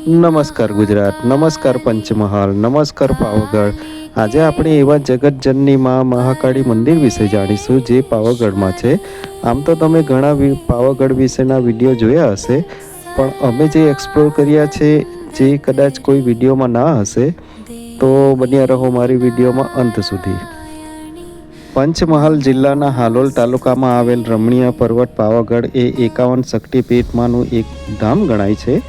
નમસ્કાર ગુજરાત, નમસ્કાર પંચમહાલ, નમસ્કાર પાવાગઢ. આજે આપણે એવા જગતજનની માં મહાકાળી મંદિર વિશે જાણીશું જે પાવાગઢમાં છે. આમ તો તમે ઘણા પાવાગઢ વિશેના વીડિયો જોયા હશે, પણ અમે જે એક્સપ્લોર કર્યા છે, જે કદાચ કોઈ વિડીયોમાં ના હશે, તો બન્યા રહો મારી વિડીયોમાં અંત સુધી. પંચમહાલ જિલ્લાના હાલોલ તાલુકામાં આવેલ રમણીય પર્વત પાવાગઢ એ એકાવન શક્તિપીઠમાંનું એક ધામ ગણાય છે.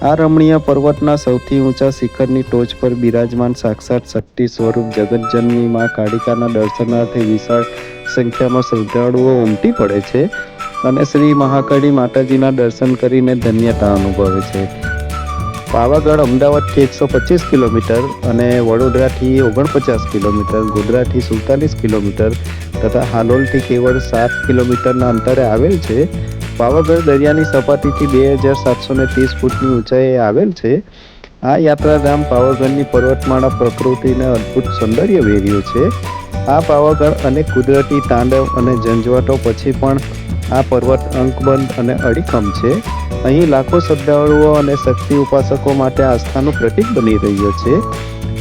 આ રમણીય પર્વતના સૌથી ઊંચા શિખરની ટોચ પર બિરાજમાન સાક્ષાત શક્તિ સ્વરૂપ જગતજનની માં કાળિકાના દર્શનાર્થે વિશાળ સંખ્યામાં શ્રદ્ધાળુઓ ઉમટી પડે છે અને શ્રી મહાકાળી માતાજીના દર્શન કરીને ધન્યતા અનુભવે છે. પાવાગઢ અમદાવાદથી એકસો પચીસ કિલોમીટર અને વડોદરાથી ઓગણપચાસ કિલોમીટર ગોધરાથી સુડતાલીસ કિલોમીટર તથા હાલોલથી કેવળ સાત કિલોમીટરના અંતરે આવેલ છે. પાવાગઢ દરિયાની સપાટીથી બે હજાર સાતસો ને ત્રીસ ફૂટની ઊંચાઈએ આવેલ છે. આ યાત્રાધામ પાવાગઢની પર્વતમાળા પ્રકૃતિને અદ્ભુત સૌંદર્ય વેર્યું છે. આ પાવાગઢ અનેક કુદરતી તાંડવ અને ઝંઝવાટો પછી પણ આ પર્વત અંકબંધ અને અડીખમ છે. અહીં લાખો શ્રદ્ધાળુઓ અને શક્તિ ઉપાસકો માટે આસ્થાનું પ્રતીક બની રહ્યો છે.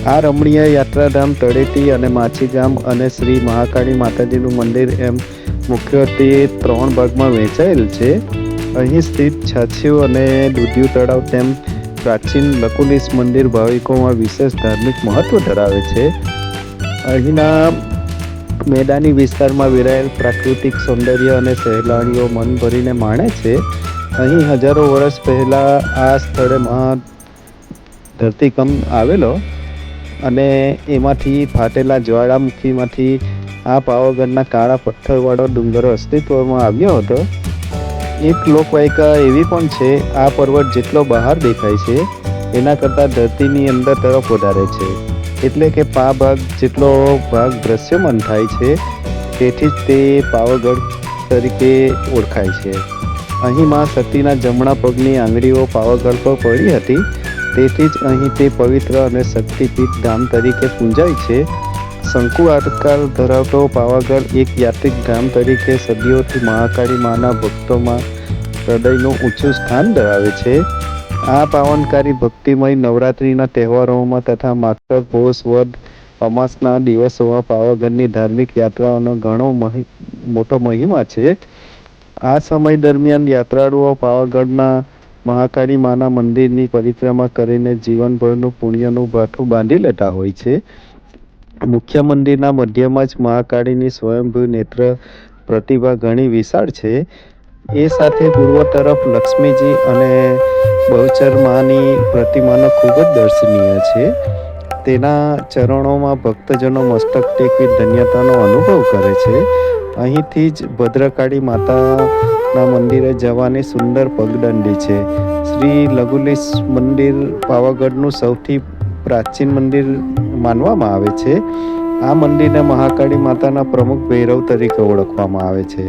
આ રમણીય યાત્રાધામ તળેટી અને માછીગામ અને શ્રી મહાકાળી માતાજીનું મંદિર એમ મુખ્યત્વે ત્રણ ભાગમાં વહેંચાયેલ છે. અહીં સ્થિત છાછીઓ અને દૂધિયું તળાવ તેમ પ્રાચીન લકુલિસ મંદિર ભાવિકોમાં વિશેષ ધાર્મિક મહત્વ ધરાવે છે. અહીંના મેદાની વિસ્તારમાં વિરાયેલ પ્રાકૃતિક સૌંદર્ય અને સહેલાણીઓ મન ભરીને માણે છે. અહીં હજારો વર્ષ પહેલાં આ સ્થળે ધરતીકંપ આવેલો અને એમાંથી ફાટેલા જ્વાળામુખીમાંથી આ પાવાગઢના કાળા પથ્થરવાળો ડુંગરો અસ્તિત્વમાં આવ્યો હતો. એક લોકવાયકા એવી પણ છે, આ પર્વત જેટલો બહાર દેખાય છે, એના કરતાં ધરતીની અંદર તરફ વધારે છે. એટલે કે પા ભાગ જેટલો ભાગ દ્રશ્યમાન થાય છે, તેથી જ તે પાવાગઢ તરીકે ઓળખાય છે. અહીં માં સતીના જમણા પગની આંગળીઓ પાવાગઢ પર પડી હતી, તેથી જ અહીં તે પવિત્ર અને શક્તિપીઠ ધામ તરીકે પૂંજાય છે. શંકુ આકાર ધરાવતો પાવાગઢ એક યાત્રિક ધામ તરીકે સદીઓથી મહાકાળી માના ભક્તોમાં હૃદયનું ઊંચું સ્થાન ધરાવે છે. આ પાવનકારી ભક્તિમય નવરાત્રિના તહેવારોમાં તથા માત્ર, પોષ, વદ, અમાસના દિવસોમાં પાવાગઢની ધાર્મિક યાત્રાઓનો ઘણો મોટો મહિમા છે. આ સમય દરમિયાન યાત્રાળુઓ પાવાગઢના મહાકાળી માના મંદિરની પરિક્રમા કરીને જીવનભરનું પુણ્યનું ભાથું બાંધી લેતા હોય છે. મુખ્ય મંદિરના મધ્યમાં જ મહાકાળીની સ્વયંભૂ નેત્ર પ્રતિભા ઘણી વિશાળ છે. એ સાથે પૂર્વ તરફ લક્ષ્મીજી અને બહુચર માની પ્રતિમાનો ખૂબ જ દર્શનીય છે. તેના ચરણોમાં ભક્તજનો મસ્તક ટેકવી ધન્યતાનો અનુભવ કરે છે. અહીંથી જ ભદ્રકાળી માતાના મંદિરે જવાની સુંદર પગદંડી છે. શ્રી લઘુલીશ મંદિર પાવાગઢનું સૌથી પ્રાચીન મંદિર માનવામાં આવે છે. આ મંદિરને મહાકાળી માતાના પ્રમુખ ભૈરવ તરીકે ઓળખવામાં આવે છે.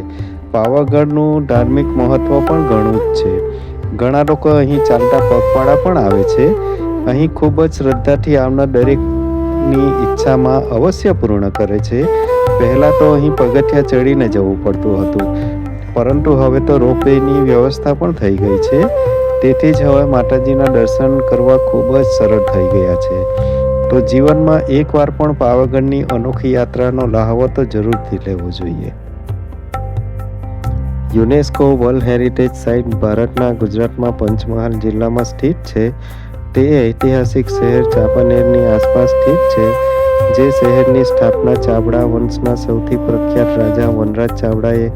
પાવાગઢનું ધાર્મિક મહત્વ પણ ઘણું જ છે. ઘણા લોકો અહીં ચાલતા પગપાળા પણ આવે છે. અહીં ખૂબ જ શ્રદ્ધાથી આવનાર દરેકની ઈચ્છામાં અવશ્ય પૂર્ણ કરે છે. પહેલાં તો અહીં પગથિયા ચડીને જવું પડતું હતું. પરંતુ હવે તો રોપવેની વ્યવસ્થા પણ થઈ ગઈ છે. તેથી જ હવે માતાજીના દર્શન કરવા ખૂબ જ સરળ થઈ ગયા છે. તો જીવનમાં એકવાર પણ પાવાગઢની અનોખી યાત્રાનો લહાવો તો જરૂરથી લેવો જોઈએ. યુનેસ્કો વર્લ્ડ હેરિટેજ સાઇટ ભારતના ગુજરાતમાં પંચમહાલ જિલ્લામાં સ્થિત છે. તે ઐતિહાસિક શહેર ચાંપાનેરની આસપાસ સ્થિત છે, જે શહેરની સ્થાપના ચાવડા વંશના સૌથી પ્રખ્યાત રાજા વનરાજ ચાવડાએ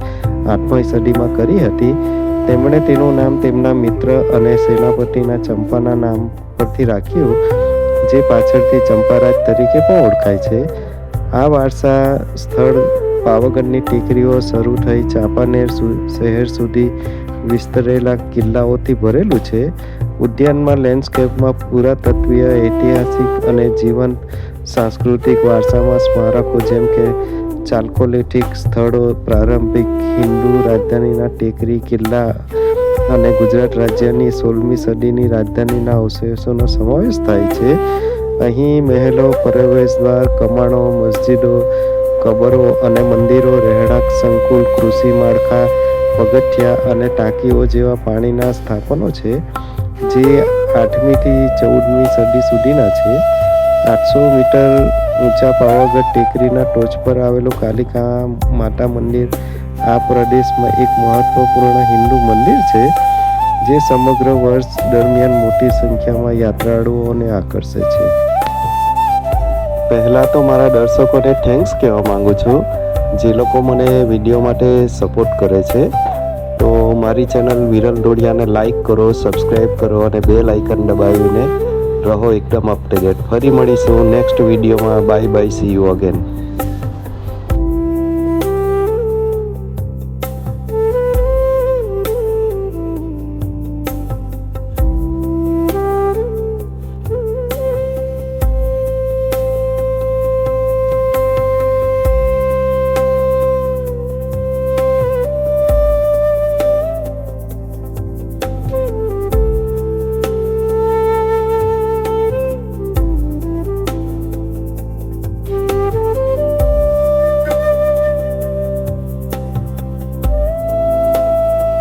આઠમી સદીમાં કરી હતી. તેમણે તેનું નામ તેમના મિત્ર અને સેનાપતિના ચંપાના નામ પરથી રાખ્યું, જે પાછળથી ચંપારાજ તરીકે પણ ઓળખાય છે. આ વારસા સ્થળ પાવાગઢની ટેકરીઓ શરૂ થઈ ચાંપાનેર શહેર સુધી વિસ્તરેલા કિલ્લાઓથી ભરેલું છે. ઉદ્યાનમાં લેન્ડસ્કેપમાં પુરાતત્વીય ઐતિહાસિક અને જીવંત સાંસ્કૃતિક વારસામાં સ્મારકો જેમ કે ચાલ્કોલિથિક સ્થળો, પ્રારંભિક હિન્દુ રાજધાનીના ટેકરી કિલ્લા અને ગુજરાત રાજ્યની સોળમી સદીની રાજધાનીના અવશેષોનો સમાવેશ થાય છે. અહીં મહેલો પ્રવેશદ્વાર કમાણો, મસ્જિદો, કબરો અને મંદિરો, રહેણાંક, સંકુલ, કૃષિ માળખા, પગથિયા અને ટાંકીઓ જેવા પાણીના સ્થાપનો છે, જે આઠમીથી ચૌદમી સદી સુધીના છે. આઠસો મીટર ઊંચા પાવાગઢ ટેકરીના ટોચ પર આવેલું કાલિકા માતા મંદિર. આ પ્રદેશમાં એક મહત્વપૂર્ણ હિન્દુ મંદિર છે, જે સમગ્ર વર્ષ દરમિયાન મોટી સંખ્યામાં યાત્રાળુઓને આકર્ષે છે. પહેલાં તો મારા દર્શકોને થેન્ક્સ કહેવા માંગુ છું, જે લોકો મને વીડિયો માટે સપોર્ટ કરે છે. તો મારી ચેનલ વિરલ ડોડિયાને લાઈક કરો સબસ્ક્રાઈબ કરો અને બે લાઇકન દબાવીને રહો એકદમ અપ ટુ ફરી મળીશું નેક્સ્ટ વિડીયોમાં bye bye see you again